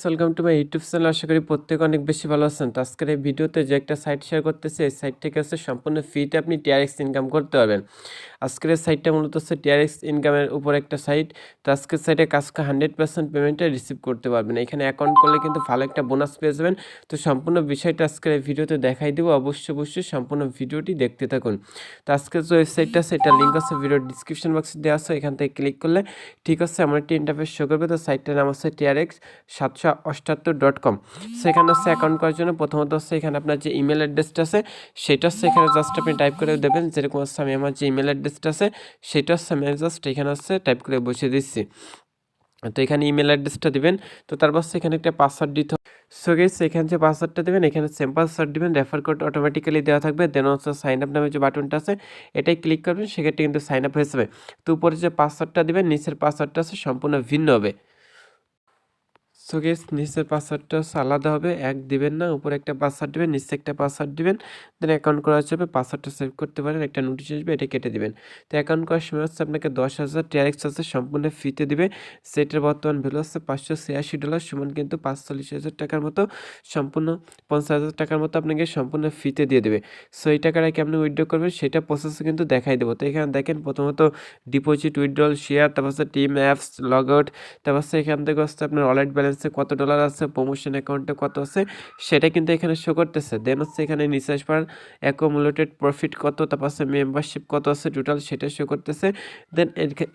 Welcome to my YouTube channel. আশা করি প্রত্যেকে অনেক বেশি ভালো আছেন। তো আজকের এই ভিডিওতে যে একটা সাইট শেয়ার করতেছে, এই সাইট থেকে হচ্ছে সম্পূর্ণ ফ্রিতে আপনি টিআরএক্স ইনকাম করতে পারবেন। আজকের এই সাইটটা মূলত হচ্ছে টিআরএক্স ইনকামের উপর একটা সাইট তো আজকের সাইটে কাজকে হান্ড্রেড পার্সেন্ট পেমেন্টে রিসিভ করতে পারবেন। এখানে অ্যাকাউন্ট করলে কিন্তু ভালো একটা বোনাস পেয়ে যাবেন। তো সম্পূর্ণ বিষয়টা আজকের এই ভিডিওতে দেখাই দেবো। অবশ্যই অবশ্যই সম্পূর্ণ ভিডিওটি দেখতে থাকুন। তো আজকের যে ওয়েবসাইটটা আছে এটা লিঙ্ক আছে ভিডিওর ডিসক্রিপশন বক্সে দেওয়া আছে। এখান থেকে ক্লিক করলে ঠিক আছে, আমার একটি ইন্টারফেস শো করবে। তো সাইটটার নাম হচ্ছে টিআরএক্স সাতশো অষ্টাত্তর ডট কম সেখানে হচ্ছে অ্যাকাউন্ট করার জন্য প্রথমত হচ্ছে এখানে আপনার যে ইমেল অ্যাড্রেসটা আছে, সেটা হচ্ছে এখানে জাস্ট আপনি টাইপ করে দেবেন, যেরকম হচ্ছে আমি আমার যে ইমেল অ্যাড্রেসটা আছে, সেটা হচ্ছে আমি জাস্ট এখানে হচ্ছে টাইপ করে বসিয়ে দিচ্ছি। তো এখানে ইমেল অ্যাড্রেসটা দিবেন, তো তারপর এখানে একটা পাসওয়ার্ড দিতে সো গেস এখানে যে পাসওয়ার্ডটা দেবেন, এখানে সেম পাসওয়ার্ড দিবেন রেফার কোড অটোমেটিক্যালি দেওয়া থাকবে দেন হচ্ছে সাইন আপ নামে যে বাটনটা আছে, এটাই ক্লিক করবেন, সেক্ষেত্রে কিন্তু সাইন আপ হয়ে যাবে। তো উপরে যে পাসওয়ার্ডটা দিবেন, নিচের পাসওয়ার্ডটা আছে, সম্পূর্ণ ভিন্ন হবে। সো গেস নিচের পাসওয়ার্ডটা হচ্ছে আলাদা হবে, এক দিবেন না, উপরে একটা পাসওয়ার্ড দিবেন, নিচে একটা পাসওয়ার্ড দিবেন দেন অ্যাকাউন্ট করা যাবে পাসওয়ার্ডটা সেভ করতে পারেন, একটা নোটিশ আসবে, এটা কেটে দিবেন। তো অ্যাকাউন্ট করার সময় হচ্ছে আপনাকে দশ হাজার টিআরএক্স আছে, সম্পূর্ণ ফ্রিতে দিবে। সেটার বর্তমান ভ্যালু হচ্ছে পাঁচশো ছিয়াশি ডলার সমান কিন্তু পাঁচচল্লিশ হাজার টাকার মতো, সম্পূর্ণ পঞ্চাশ হাজার টাকার মতো আপনাকে সম্পূর্ণ ফ্রিতে দিয়ে দেবে। সো এই টাকাটা কেমন উইথড্র করবেন? সেটা প্রসেসে কিন্তু দেখাই দেবো। তো এখানে দেখেন প্রথমত ডিপোজিট উইথড্রল শেয়ার তারপর হচ্ছে টিম অ্যাপস লগ আউট তারপর হচ্ছে এখান থেকে হচ্ছে আপনার ওয়ালেট ব্যালেন্সে কত ডলার আছে প্রমোশন অ্যাকাউন্টে কত আছে, সেটা কিন্তু এখানে শো করতেছে। দেন হচ্ছে এখানে নিচে আসবার অ্যাকোমুলেটেড প্রফিট কত, তারপর আছে মেম্বারশিপ কত আছে টোটাল সেটা শো করতেছে। দেন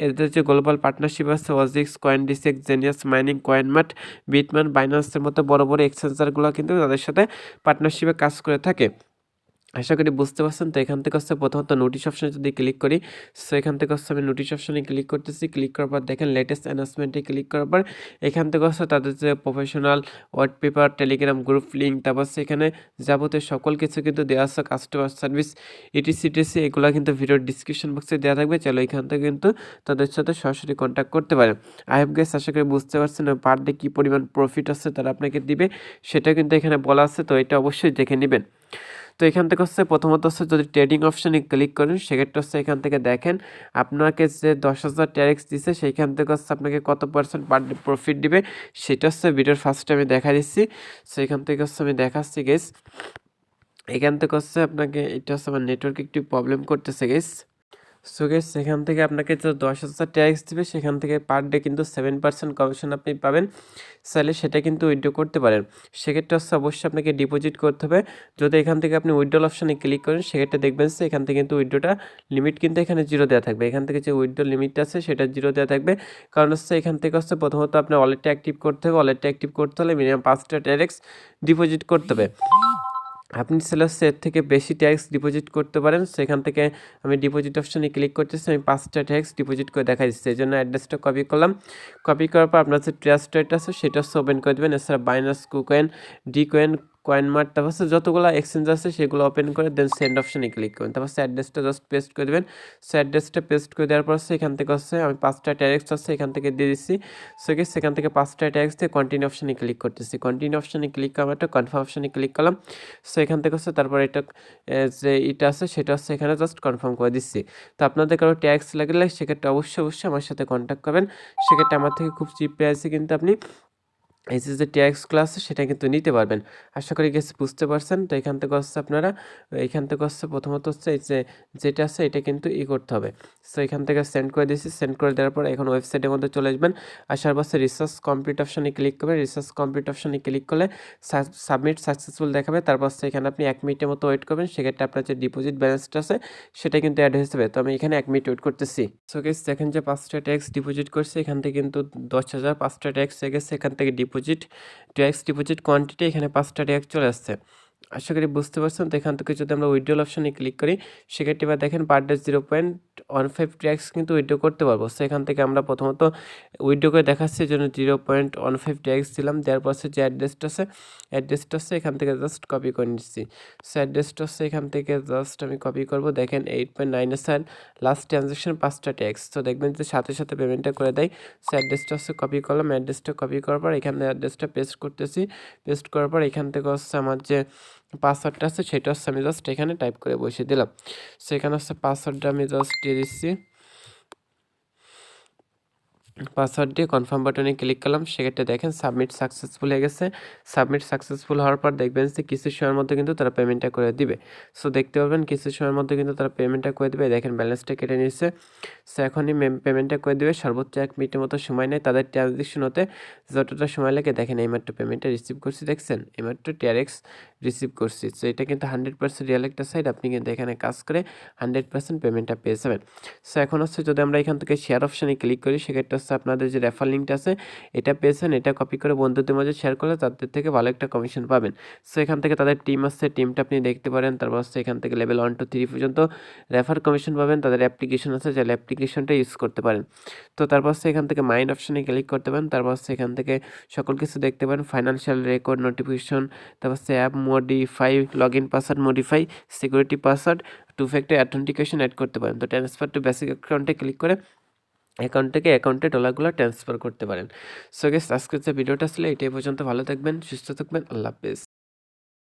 এদের যে গ্লোবাল পার্টনারশিপ আছে অজিক্স coin ডিসেক genius mining coin mart বিটমান বাইন্যান্সের মতো বড় বড় এক্সচেঞ্জারগুলো কিন্তু তাদের সাথে পার্টনারশিপে কাজ করে থাকে। আশা করি বুঝতে পারছেন। তো এখান থেকে হচ্ছে প্রথমত নোটিশ অপশনে যদি ক্লিক করি সো এখান থেকে হচ্ছে আমি নোটিশ অপশনে ক্লিক করতেছি। ক্লিক করার পর দেখেন লেটেস্ট অ্যানাউন্সমেন্টে ক্লিক করার পর এখান থেকে হচ্ছে তাদের যে professional white paper Telegram group link তারপর সেখানে যাবতীয় সকল কিছু কিন্তু দেওয়া আছে কাস্টমার সার্ভিস ইটিসিটিসি এগুলো কিন্তু ভিডিওর ডিসক্রিপশন বক্সে দেওয়া থাকবে। চলো এখান থেকে কিন্তু তাদের সাথে সরাসরি কন্ট্যাক্ট করতে পারেন। আই হ্যাভ গেস আশা করি বুঝতে পারছেন পার ডে কী পরিমাণ প্রফিট আছে, তারা আপনাকে দিবে, সেটা কিন্তু এখানে বলা আছে, তো এটা অবশ্যই দেখে নেবেন। তো এখান থেকে হচ্ছে প্রথমত হচ্ছে যদি ট্রেডিং অপশানে ক্লিক করেন, সেক্ষেত্রে হচ্ছে এখান থেকে দেখেন আপনাকে যে দশ হাজার ট্যারেক্স দিছে, সেইখান থেকে হচ্ছে আপনাকে কত পার্সেন্ট পার প্রফিট দিবে, সেটা হচ্ছে ভিডিওর ফার্স্টে আমি দেখা দিচ্ছি। সেখান থেকে হচ্ছে আমি দেখাচ্ছি গেস এখান থেকে হচ্ছে আপনাকে, এটা হচ্ছে আমার নেটওয়ার্ক একটু প্রবলেম করতেছে গেস সো গেস সেখান থেকে আপনাকে যে দশ হাজার ট্যাক্স দেবে, সেখান থেকে পার ডে কিন্তু সেভেন পার্সেন্ট কমিশন আপনি পাবেন। চাইলে সেটা কিন্তু উইড্রো করতে পারেন। সেক্ষেত্রে হচ্ছে অবশ্যই আপনাকে ডিপোজিট করতে হবে। যদি এখান থেকে আপনি উইড্রোল অপশানে ক্লিক করেন, সেক্ষেত্রে দেখবেন যে এখান থেকে কিন্তু উইড্রোটা লিমিট কিন্তু এখানে জিরো দেওয়া থাকবে। এখান থেকে যে উইড্রো লিমিট আছে, সেটা জিরো দেওয়া থাকবে। কারণ হচ্ছে এখান থেকে হচ্ছে প্রথমত আপনার ওয়ালেটটা অ্যাক্টিভ করতে হবে। ওয়ালেটটা অ্যাক্টিভ করতে হলে মিনিমাম পাঁচটা ট্যারেক্স ডিপোজিট করতে হবে। আপনি সেলার সেট থেকে বেশি ট্যাক্স ডিপোজিট করতে পারেন, সেখান থেকে আমি ডিপোজিট অপশানে ক্লিক করতেছি, আমি পাঁচটা ট্যাক্স ডিপোজিট করে দেখা দিচ্ছি। এই জন্য অ্যাড্রেসটা কপি করলাম। কপি করার পর আপনার যে ট্রাস্ট রেট আছে, সেটা ওপেন করে দেবেন। এছাড়া Binance KuCoin D coin coin mart তারপর যতগুলো এক্সচেঞ্জ আছে সেগুলো ওপেন করে দেন সেন্ড অপশানে ক্লিক করবেন। তারপর হচ্ছে অ্যাড্রেসটা জাস্ট পেস্ট করে দেবেন। সে অ্যাড্রেসটা পেস্ট করে দেওয়ার পর এখান থেকে হচ্ছে আমি পাঁচটা ট্যারেক্স আছে এখান থেকে দিয়ে দিচ্ছি। সো গেস সেখান থেকে পাঁচটা ট্যাক্স দিয়ে কন্টিনিউ অপশানে ক্লিক করতেছি। কন্টিনিউ অপশানে ক্লিক করার একটা কনফার্ম অপশানে ক্লিক করলাম। সো এখান থেকে হচ্ছে তারপর এটা যে এটা আছে সেটা হচ্ছে এখানে জাস্ট কনফার্ম করে দিচ্ছি। তো আপনাদের কারও ট্যাক্স লাগলে সেক্ষেত্রে অবশ্যই অবশ্যই আমার সাথে কন্ট্যাক্ট করবেন। সেক্ষেত্রে আমার থেকে খুব চিপ প্রাইসে কিন্তু আপনি এই যে ট্যাক্স ক্লাস সেটা কিন্তু নিতে পারবেন। আশা করি গেছে বুঝতে পারছেন। তো এখান থেকে হচ্ছে আপনারা, এখান থেকে হচ্ছে প্রথমত হচ্ছে এই যে যেটা আছে, এটা কিন্তু ই করতে হবে। সো এখান থেকে সেন্ড করে দিয়েছি। সেন্ড করে দেওয়ার পর এখন ওয়েবসাইটের মধ্যে চলে আসবেন। আসার পাশে রিসার্চ কমপ্লিট অপশানে ক্লিক করবেন। রিসার্চ কমপ্লিট অপশানে ক্লিক করলে সাবমিট সাকসেসফুল দেখাবে। তারপর এখানে আপনি এক মিনিটের মতো ওয়েট করবেন। সেক্ষেত্রে আপনার যে ডিপোজিট ব্যালেন্সটা আছে, সেটা কিন্তু অ্যাড হয়ে যাবে। তো আমি এখানে এক মিনিট ওয়েট করতেছি। সো গেস দেখেন যে পাঁচটা ট্যাক্স ডিপোজিট করছে। এখান থেকে কিন্তু দশ হাজার পাঁচটা ট্যাক্স হয়ে গেছে। এখান থেকে ডিপোজিট ট্যাক্স ডিপোজিট কোয়ান্টিটি এখানে পাঁচটা ট্যাক্স চলে আসছে। আশা করি বুঝতে পারছেন। তো এখান থেকে যদি আমরা উইড্রল অপশানে ক্লিক করি, সেক্ষেত্রে এবার দেখেন per day zero point one five tax কিন্তু উইড্রো করতে পারব। সেখান থেকে আমরা প্রথমত উইড্রো করে দেখাচ্ছি জন্য zero point one five tax দিলাম। দেওয়ার পর যে অ্যাড্রেসটা আছে অ্যাড্রেসটা হচ্ছে এখান থেকে জাস্ট কপি করে নিচ্ছি। সো অ্যাড্রেসটা হচ্ছে এখান থেকে জাস্ট আমি কপি করব। দেখেন eight point nine sir last transaction পাঁচটা ট্যাক্স তো দেখবেন যে সাথে সাথে পেমেন্টটা করে দেয়। সো অ্যাড্রেসটা হচ্ছে কপি করলাম। অ্যাড্রেসটা কপি করার পর এখানে অ্যাড্রেসটা পেস্ট করতেছি। পেস্ট করার পর এখান থেকে হচ্ছে আমার যে পাসওয়ার্ডটা আছে, সেটা হচ্ছে আমি জাস্ট এখানে টাইপ করে বসিয়ে দিলাম। সেখানে হচ্ছে পাসওয়ার্ডটা আমি জাস্ট দিয়ে দিচ্ছি। পাসওয়ার্ড দিয়ে কনফার্ম বাটনে ক্লিক করলাম, সেক্ষেত্রে দেখেন সাবমিট সাকসেসফুল হয়ে গেছে। সাবমিট সাকসেসফুল হওয়ার পর দেখবেন যে কিছু সময়ের মধ্যে কিন্তু তারা পেমেন্টটা করে দিবে। সো দেখতে পাবেন কিছু সময়ের মধ্যে কিন্তু তারা পেমেন্টটা করে দিবে। দেখেন ব্যালেন্সটা কেটে নিচ্ছে সো এখনই পেমেন্টটা করে দিবে। সর্বোচ্চ এক মিনিটের মতো সময় নেয়। তাদের ট্রানজেকশন হতে যতটা সময় লাগে, দেখেন এইমাত্র পেমেন্টটা রিসিভ করছি, দেখছেন? এইমাত্র টিআরএক্স রিসিভ করছি। সো এটা কিন্তু হান্ড্রেড পার্সেন্ট রিয়েল একটা সাইট আপনি কিন্তু এখানে কাজ করে হান্ড্রেড পার্সেন্ট পেমেন্টটা পেয়ে যাবেন। সো এখন হচ্ছে যদি আমরা এখান থেকে শেয়ার অপশানে ক্লিক করি, সেক্ষেত্রে হচ্ছে আপনাদের যে রেফার লিঙ্কটা আছে, এটা পেয়েছেন, এটা কপি করে বন্ধুদের মাঝে শেয়ার করলে তাদের থেকে ভালো একটা কমিশন পাবেন। সো এখান থেকে তাদের টিম আছে টিমটা আপনি দেখতে পারেন, তারপর হচ্ছে এখান থেকে লেভেল ওয়ান টু থ্রি পর্যন্ত রেফার কমিশন পাবেন, তাদের অ্যাপ্লিকেশন আছে যাহলে অ্যাপ্লিকেশনটা ইউজ করতে পারেন। তো তারপর হচ্ছে এখান থেকে মাইন্ড অপশানে ক্লিক করতে পারেন, তারপর হচ্ছে এখান থেকে সকল কিছু দেখতে পারেন ফাইন্যান্সিয়াল রেকর্ড নোটিফিকেশন তারপর হচ্ছে app modify log in password modify security password two factor authentication add করতে পারেন। তো ট্রান্সফার টু বেসিক অ্যাকাউন্টে ক্লিক করে অ্যাকাউন্ট থেকে অ্যাকাউন্টে ডলারগুলো ট্রান্সফার করতে পারেন। সো গেস আজকের যে ভিডিওটা আসলে এটাই পর্যন্ত। ভালো থাকবেন, সুস্থ থাকবেন। আল্লাহ হাফেজ।